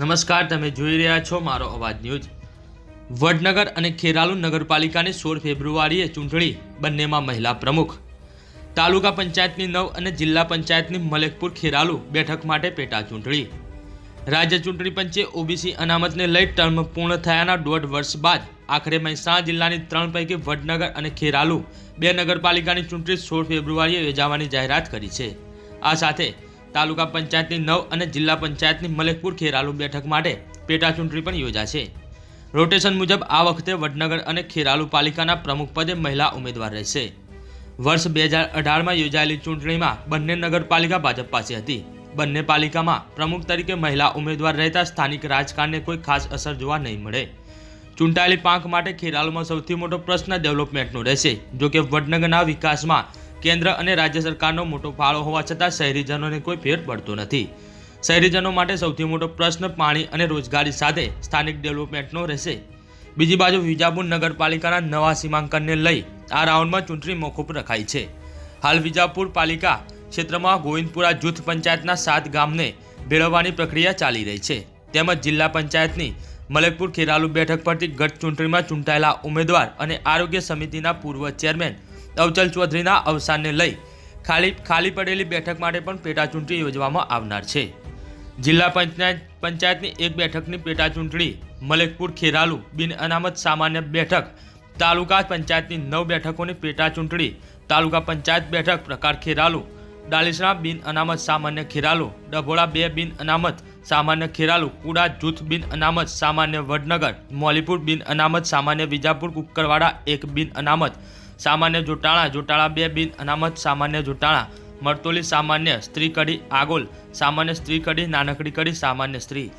નમસ્કાર, તમે જોઈ રહ્યા છો મારો અવાજ ન્યૂઝ. વડનગર અને ખેરાલુ નગરપાલિકાની સોળ ફેબ્રુઆરીએ ચૂંટણી બંનેમાં મહિલા પ્રમુખ. તાલુકા પંચાયતની નવ અને જિલ્લા પંચાયતની મલેકપુર ખેરાલુ બેઠક માટે પેટા ચૂંટણી. રાજ્ય ચૂંટણી પંચે ઓબીસી અનામતને લઈ ટર્મ પૂર્ણ થયાના દોઢ વર્ષ બાદ આખરે મહેસાણા જિલ્લાની ત્રણ પૈકી વડનગર અને ખેરાલુ બે નગરપાલિકાની ચૂંટણી સોળ ફેબ્રુઆરીએ યોજાવાની જાહેરાત કરી છે. આ સાથે તાલુકા પંચાયતની નવ અને જિલ્લા પંચાયતની મલેકપુર ખેરાલુ બેઠક માટે પેટા ચૂંટણી પણ યોજાશે. રોટેશન મુજબ આ વખતે વડનગર અને ખેરાલુ પાલિકાના પ્રમુખ પદે મહિલા ઉમેદવાર રહેશે. વર્ષ બે હજાર અઢારમાં યોજાયેલી ચૂંટણીમાં બંને નગરપાલિકા ભાજપ પાસે હતી. બંને પાલિકામાં પ્રમુખ તરીકે મહિલા ઉમેદવાર રહેતા સ્થાનિક રાજકારણને કોઈ ખાસ અસર જોવા નહીં મળે. ચૂંટાયેલી પાંખ માટે ખેરાલુમાં સૌથી મોટો પ્રશ્ન ડેવલપમેન્ટનો રહેશે જો કે વડનગરના વિકાસમાં કેન્દ્ર અને રાજ્ય સરકારનો મોટો ફાળો હોવા છતાં શહેરીજનોને કોઈ ફેર પડતો નથી. શહેરીજનો માટે સૌથી મોટો પ્રશ્ન પાણી અને રોજગારી સાથે સ્થાનિક ડેવલપમેન્ટનો રહેશે. બીજી બાજુ વિજાપુર નગરપાલિકાના નવા સીમાંકનને લઈ આ રાઉન્ડમાં ચૂંટણી મોકૂફ રખાઈ છે. હાલ વિજાપુર પાલિકા ક્ષેત્રમાં ગોવિંદપુરા જૂથ પંચાયતના સાત ગામને ભેળવવાની પ્રક્રિયા ચાલી રહી છે. તેમજ જિલ્લા પંચાયતની મલેકપુર ખેરાલુ બેઠક પરથી ગત ચૂંટણીમાં ચૂંટાયેલા ઉમેદવાર અને આરોગ્ય સમિતિના પૂર્વ ચેરમેન અવચલ ચૌધરીના અવસાનને લઈ ખાલી ખાલી પડેલી બેઠક માટે પણ પેટાચૂંટણી યોજવામાં આવનાર છે. જિલ્લા પંચાયત પંચાયતની એક બેઠકની પેટાચૂંટણી મલેકપુર ખેરાલુ બિન અનામત સામાન્ય બેઠક, તાલુકા પંચાયતની નવ બેઠકોની પેટાચૂંટણી, તાલુકા પંચાયત બેઠક પ્રકાર ખેરાલુ ડાલીસણા બિન અનામત સામાન્ય ખેરાલુ, ડભોળા બે બિન અનામત સામાન્ય ખેરાલુ, કુડા જૂથ બિન અનામત સામાન્ય વડનગર, મોલીપુર બિન અનામત સામાન્ય વિજાપુર કુકરવાડા એક બિન અનામત સામાન્ય જોટાળા જોટાળા બે બિન અનામત, સામાન્ય જોટાળા મરતોલી સામાન્ય, સ્ત્રી કડી આગોલ. સામાન્ય સ્ત્રી કડી નાનકડી કડી સામાન્ય સ્ત્રી.